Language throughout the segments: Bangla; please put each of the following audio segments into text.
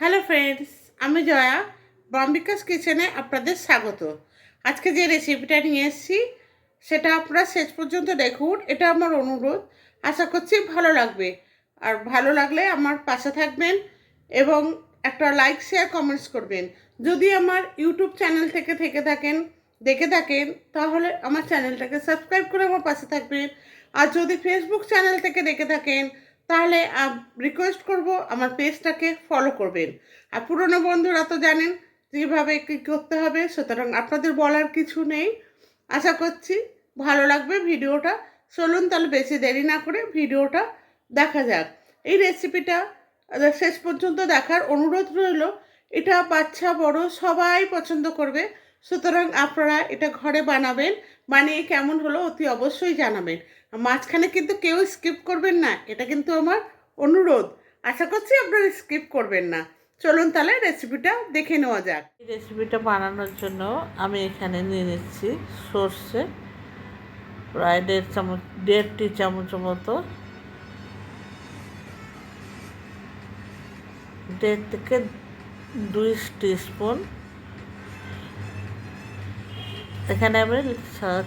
হ্যালো ফ্রেন্ডস, আমি জয়া, বম্বিকাস কিচেনে আপনাদের স্বাগত। আজকে যে রেসিপিটা নিয়ে এসেছি, সেটা আপনারা শেষ পর্যন্ত দেখুন, এটা আমার অনুরোধ। আশা করছি ভালো লাগবে। আর ভালো লাগলে আমার পাশে থাকবেন এবং একটা লাইক শেয়ার কমেন্টস করবেন। যদি আমার ইউটিউব চ্যানেল থেকে থেকে থাকেন, দেখে থাকেন, তাহলে আমার চ্যানেলটাকে সাবস্ক্রাইব করে আমার পাশে থাকবেন। আর যদি ফেসবুক চ্যানেল থেকে দেখে থাকেন তাহলে রিকোয়েস্ট করব আমার পেজটাকে ফলো করবেন। আর পুরনো বন্ধুরা তো জানেন যেভাবে কী করতে হবে, সুতরাং আপনাদের বলার কিছু নেই। আশা করছি ভালো লাগবে ভিডিওটা। চলুন তাহলে বেশি দেরি না করে ভিডিওটা দেখা যাক। এই রেসিপিটা শেষ পর্যন্ত দেখার অনুরোধ রইল। এটা বাচ্চা, বড়, সবাই পছন্দ করবে। সুতরাং আপনারা এটা ঘরে বানাবেন, বানিয়ে কেমন হলো অতি অবশ্যই জানাবেন। মাঝখানে কিন্তু কেউ স্কিপ করবেন না, এটা কিন্তু আমার অনুরোধ। আশা করছি আপনারা স্কিপ করবেন না। চলুন তাহলে রেসিপিটা দেখে নেওয়া যাক। এই রেসিপিটা বানানোর জন্য আমি এখানে নিয়ে নিচ্ছি সর্ষে, প্রায় দেড় চামচ দেড় টি চামচ মতো। দেড় থেকে দুই স্পুন এখানে আমি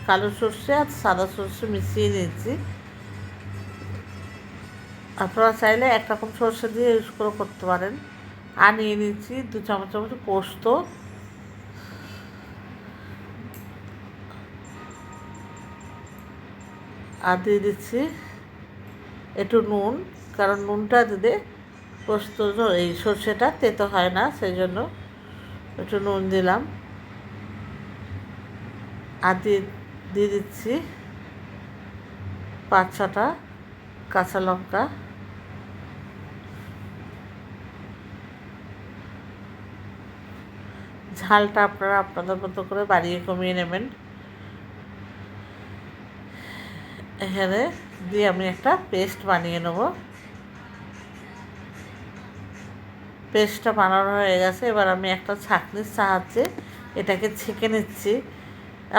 কালো সর্ষে আর সাদা সর্ষে মিশিয়ে নিয়েছি। আপনারা চাইলে একরকম সর্ষে দিয়ে ইউজ করে করতে পারেন। আর নিয়ে নিচ্ছি দু চামচ চামচ পোস্ত। আর দিয়ে দিচ্ছি একটু নুন, কারণ নুনটা দিলে পোস্ত এই সর্ষেটা তেতো হয় না, সেই জন্য একটু নুন দিলাম। আর দিয়ে দিয়ে দিচ্ছি পাঁচ ছটা কাঁচা লঙ্কা। ঝালটা আপনারা আপনাদের মতো করে বাড়িয়ে কমিয়ে নেবেন। এখানে দিয়ে আমি একটা পেস্ট বানিয়ে নেব। পেস্টটা বানানো হয়ে গেছে, এবার আমি একটা ছাঁকনির সাহায্যে এটাকে ছেঁকে নিচ্ছি।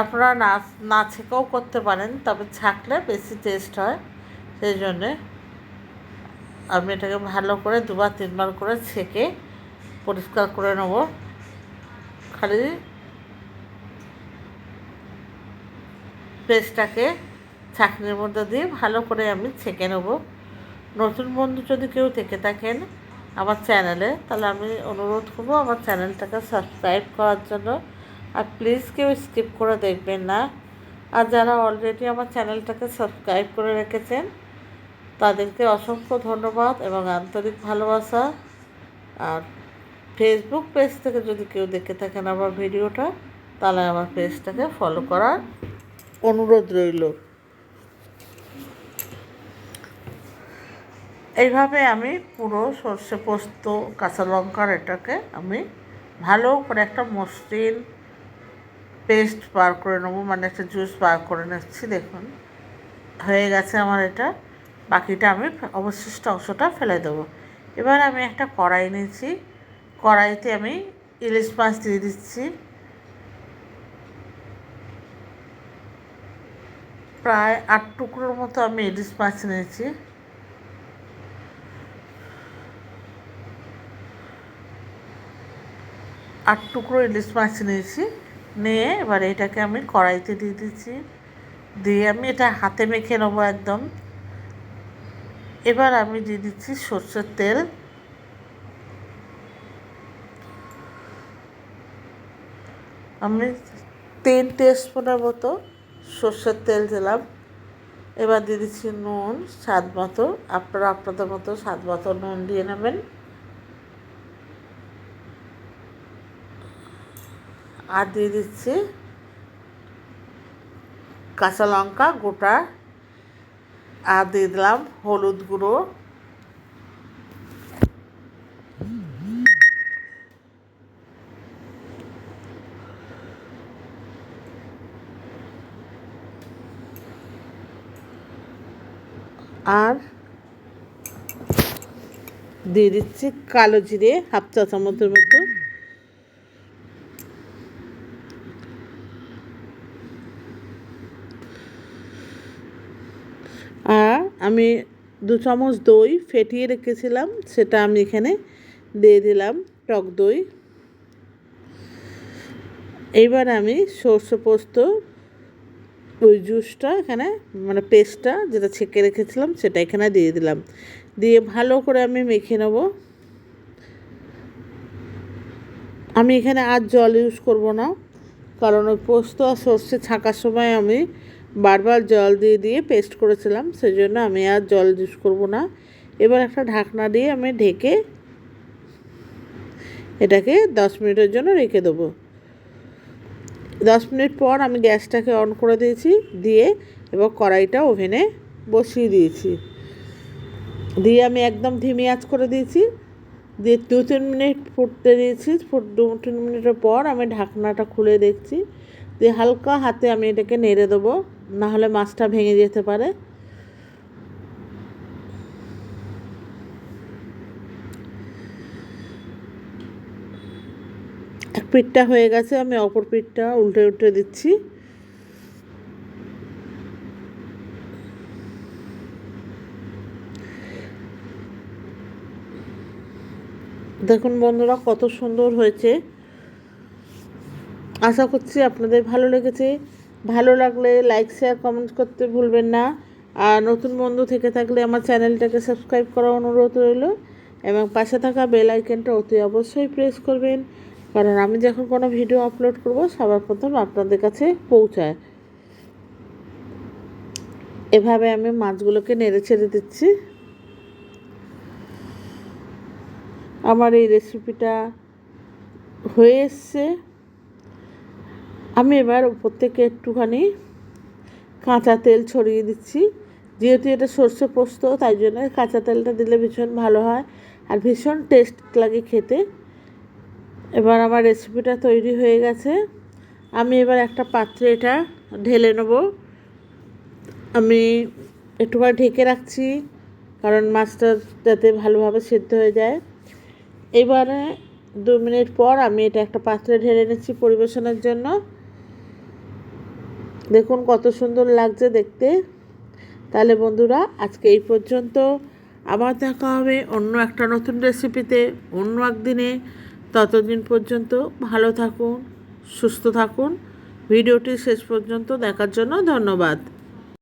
আপনারা না না ছেঁকেও করতে পারেন, তবে ছাঁকলে বেশি টেস্ট হয়। সেই জন্যে আমি এটাকে ভালো করে দুবার, তিনবার করে ছেঁকে পরিষ্কার করে নেব। খালি পেস্টটাকে ছাঁকনির মধ্যে দিয়ে ভালো করে আমি ছেঁকে নেব। নতুন বন্ধু যদি কেউ থেকে থাকেন আমার চ্যানেলে, তাহলে আমি অনুরোধ করব আমার চ্যানেলটাকে সাবস্ক্রাইব করার জন্য। আর প্লিজ কেউ স্কিপ করে দেখবেন না। আর যারা অলরেডি আমার চ্যানেলটাকে সাবস্ক্রাইব করে রেখেছেন, তাদেরকে অসংখ্য ধন্যবাদ এবং আন্তরিক ভালোবাসা। আর ফেসবুক পেজ থেকে যদি কেউ দেখে থাকেন আমার ভিডিওটা, তাহলে আমার পেজটাকে ফলো করার অনুরোধ রইল। এইভাবে আমি পুরো সর্ষে পোস্ত, কাঁচা লঙ্কার এটাকে আমি ভালো করে একটা মসৃণ পেস্ট বার করে নেব মানে একটা জুস বার করে নিচ্ছি, দেখুন। হয়ে গেছে আমার এটা। বাকিটা আমি অবশিষ্ট অংশটা ফেলে দেবো। এবার আমি একটা কড়াই নিয়েছি। কড়াইতে আমি ইলিশ মাছ দিয়ে দিচ্ছি। প্রায় আট টুকরোর মতো আমি ইলিশ মাছ নিয়েছি। আট টুকরো ইলিশ মাছ নিয়েছি। নিয়ে এবার এটাকে আমি কড়াইতে দিয়ে দিচ্ছি। দিয়ে আমি এটা হাতে মেখে নেব একদম। এবার আমি দিয়ে দিচ্ছি সর্ষের তেল। আমি তিন টেস্পুনের মতো সর্ষের তেল দিলাম। এবার দিয়ে দিচ্ছি নুন, স্বাদ মতো। আপনারা আপনাদের মতো স্বাদ মতো নুন দিয়ে নেবেন। আর দিয়ে দিচ্ছি কাঁচা লঙ্কা গোটা, আর দিয়ে দিলাম হলুদ গুঁড়ো। আর দিয়ে দিচ্ছি কালো জিরে, হাফ চা চামচের মতো আর আমি দু চামচ দই ফেটিয়ে রেখেছিলাম, সেটা আমি এখানে দিয়ে দিলাম, টক দই। এইবার আমি সর্ষে পোস্ত, ওই জুসটা এখানে মানে পেস্টটা যেটা ছেঁকে রেখেছিলাম, সেটা এখানে দিয়ে দিলাম। দিয়ে ভালো করে আমি মেখে নেব। আমি এখানে আর জল ইউজ করব না, কারণ ওই পোস্ত আর সর্ষে ছাঁকার সময় আমি বারবার জল দিয়ে দিয়ে পেস্ট করেছিলাম সেই জন্য আমি আর জল ইউজ করব না। এবার একটা ঢাকনা দিয়ে আমি ঢেকে এটাকে দশ মিনিটের জন্য রেখে দেবো। দশ মিনিট পর আমি গ্যাসটাকে অন করে দিয়েছি, দিয়ে এবার কড়াইটা ওভেনে বসিয়ে দিয়েছি। দিয়ে আমি একদম ধিমি আঁচ করে দিয়েছি। দিয়ে দু তিন মিনিট ফুটতে দিয়েছি, ফুট দু তিন মিনিটের পর আমি ঢাকনাটা খুলে দেখছি। দিয়ে হালকা হাতে আমি এটাকে নেড়ে দেবো। নাহলে মাছটা ভেঙে যেতে পারে। এক পিঠটা হয়ে গেছে, আমি অপর পিঠটা উল্টে উল্টে দিচ্ছি। দেখুন বন্ধুরা, কত সুন্দর হয়েছে। আশা করছি আপনাদের ভালো লেগেছে। ভালো লাগলে লাইক শেয়ার কমেন্ট করতে ভুলবেন না। আর নতুন বন্ধু থেকে থাকলে আমার চ্যানেলটাকে সাবস্ক্রাইব করার অনুরোধ রইল। এবং পাশে থাকা বেল আইকনটা অতি অবশ্যই প্রেস করবেন। কারণ আমি যখন কোনো ভিডিও আপলোড করব, সবার প্রথম আপনাদের কাছে পৌঁছায়। এভাবে আমি মাছগুলোকে নেড়ে ছেড়ে দিচ্ছি। আমার এই রেসিপিটা হয়ে এসছে। আমি এবার উপর থেকে একটুখানি কাঁচা তেল ছড়িয়ে দিচ্ছি। যেহেতু এটা সর্ষে পোস্ত, তাই জন্য কাঁচা তেলটা দিলে ভীষণ ভালো হয় আর ভীষণ টেস্ট লাগে খেতে। এবার আমার রেসিপিটা তৈরি হয়ে গেছে। আমি এবার একটা পাত্রে এটা ঢেলে নেব। আমি একটুখানি ঢেকে রাখছি, কারণ মাছটা যাতে ভালোভাবে সেদ্ধ হয়ে যায়। এবারে দু মিনিট পর আমি এটা একটা পাত্রে ঢেলে নিচ্ছি পরিবেশনের জন্য। দেখুন কত সুন্দর লাগছে দেখতে। তাহলে বন্ধুরা, আজকে এই পর্যন্ত। আবার দেখা হবে অন্য একটা নতুন রেসিপিতে অন্য একদিনে। ততদিন পর্যন্ত ভালো থাকুন, সুস্থ থাকুন। ভিডিওটি শেষ পর্যন্ত দেখার জন্য ধন্যবাদ।